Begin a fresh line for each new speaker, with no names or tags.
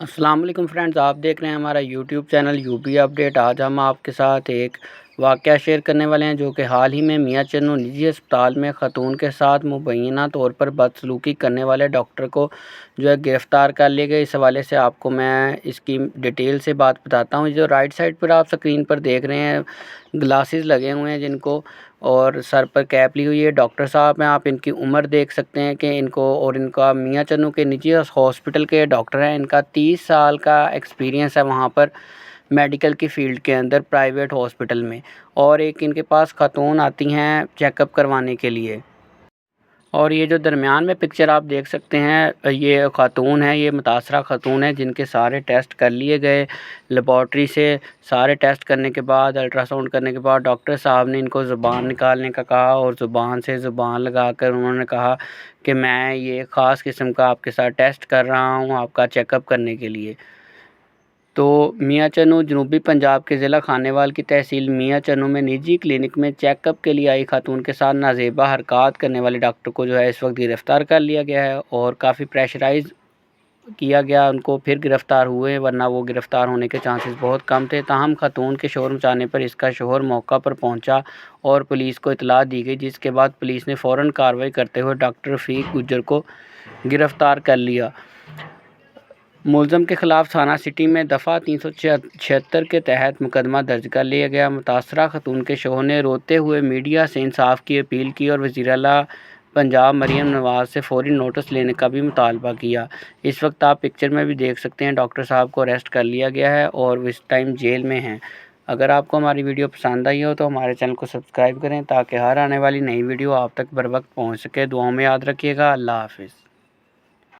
السلام علیکم فرینڈز، آپ دیکھ رہے ہیں ہمارا YouTube channel U P update. آج ہم آپ کے ساتھ ایک واقعہ شیئر کرنے والے ہیں جو کہ حال ہی میں میاں چنو نجی اسپتال میں خاتون کے ساتھ مبینہ طور پر بدسلوکی کرنے والے ڈاکٹر کو جو ہے گرفتار کر لیے گئے۔ اس حوالے سے آپ کو میں اس کی ڈیٹیل سے بات بتاتا ہوں۔ جو رائٹ سائڈ پر آپ سکرین پر دیکھ رہے ہیں، گلاسز لگے ہوئے ہیں جن کو اور سر پر کیپ لی ہوئی ہے۔ ڈاکٹر صاحب ہیں، آپ ان کی عمر دیکھ سکتے ہیں کہ ان کو اور ان کا میاں چنو کے نجی ہاسپٹل کے ڈاکٹر ہیں۔ ان کا تیس سال کا ایکسپیرینس ہے وہاں پر۔ میڈیکل کی فیلڈ کے اندر پرائیویٹ ہاسپٹل میں اور ایک ان کے پاس خاتون آتی ہیں چیک اپ کروانے کے لیے۔ اور یہ جو درمیان میں پکچر آپ دیکھ سکتے ہیں، یہ خاتون ہے یہ متاثرہ خاتون ہے جن کے سارے ٹیسٹ کر لیے گئے۔ لیبارٹری سے سارے ٹیسٹ کرنے کے بعد الٹرا ساؤنڈ کرنے کے بعد ڈاکٹر صاحب نے ان کو زبان نکالنے کا کہا اور زبان سے زبان لگا کر انہوں نے کہا کہ میں یہ خاص قسم کا آپ کے ساتھ ٹیسٹ کر رہا ہوں آپ کا چیک اپ کرنے کے لیے۔ تو میاں چنو جنوبی پنجاب کے ضلع خانے وال کی تحصیل میاں چنو میں نجی کلینک میں چیک اپ کے لیے آئی خاتون کے ساتھ نازیبہ حرکات کرنے والے ڈاکٹر کو جو ہے اس وقت گرفتار کر لیا گیا ہے اور کافی پریشرائز کیا گیا، ان کو پھر گرفتار ہوئے ورنہ وہ گرفتار ہونے کے چانسز بہت کم تھے۔ تاہم، خاتون کے شوہر مچانے پر اس کا شوہر موقع پر پہنچا اور پولیس کو اطلاع دی گئی، جس کے بعد پولیس نے فوراً کارروائی کرتے ہوئے ڈاکٹر رفیق گجر کو گرفتار کر لیا۔ ملزم کے خلاف تھانہ سٹی میں دفعہ تین سو چھہتر کے تحت مقدمہ درج کر لیا گیا۔ متاثرہ خاتون کے شوہر نے روتے ہوئے میڈیا سے انصاف کی اپیل کی اور وزیر اعلیٰ پنجاب مریم نواز سے فوری نوٹس لینے کا بھی مطالبہ کیا۔ اس وقت آپ پکچر میں بھی دیکھ سکتے ہیں، ڈاکٹر صاحب کو اریسٹ کر لیا گیا ہے اور اس ٹائم جیل میں ہیں۔ اگر آپ کو ہماری ویڈیو پسند آئی ہو تو ہمارے چینل کو سبسکرائب کریں تاکہ ہر آنے والی نئی ویڈیو آپ تک بر وقت پہنچ سکے۔ دعاؤں میں یاد رکھیے گا۔ اللہ حافظ۔